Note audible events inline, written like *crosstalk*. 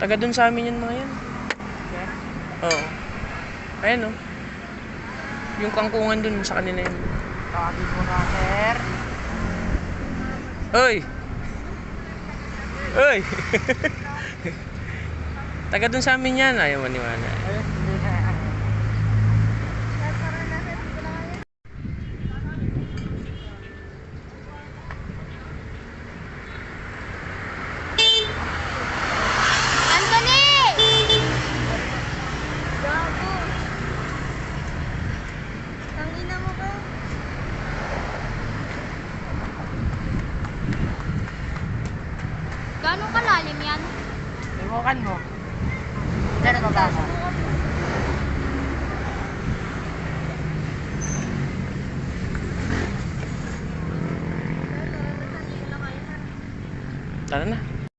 Taga dun sa amin yun mga yan. Oo. Ayan oh. Yung kangkungan dun sa kanila yun. Tawagin mo na, sir. Oy! Oy! *laughs* Taga dun sa amin yan. Ayaw maniwala. Ayun, Gano'ng kalalim yan? Iwakan mo. Diyan na babasa. Tara na.